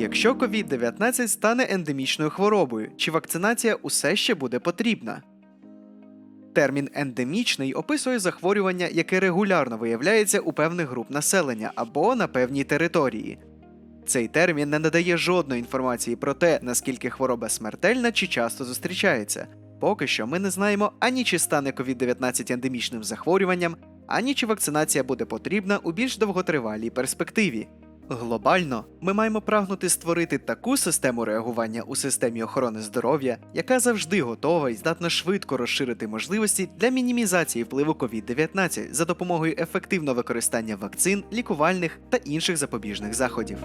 Якщо COVID-19 стане ендемічною хворобою, чи вакцинація усе ще буде потрібна? Термін ендемічний описує захворювання, яке регулярно виявляється у певних груп населення або на певній території. Цей термін не надає жодної інформації про те, наскільки хвороба смертельна чи часто зустрічається. Поки що ми не знаємо ані чи стане COVID-19 ендемічним захворюванням, ані чи вакцинація буде потрібна у більш довготривалій перспективі. Глобально ми маємо прагнути створити таку систему реагування у системі охорони здоров'я, яка завжди готова і здатна швидко розширити можливості для мінімізації впливу COVID-19 за допомогою ефективного використання вакцин, лікувальних та інших запобіжних заходів.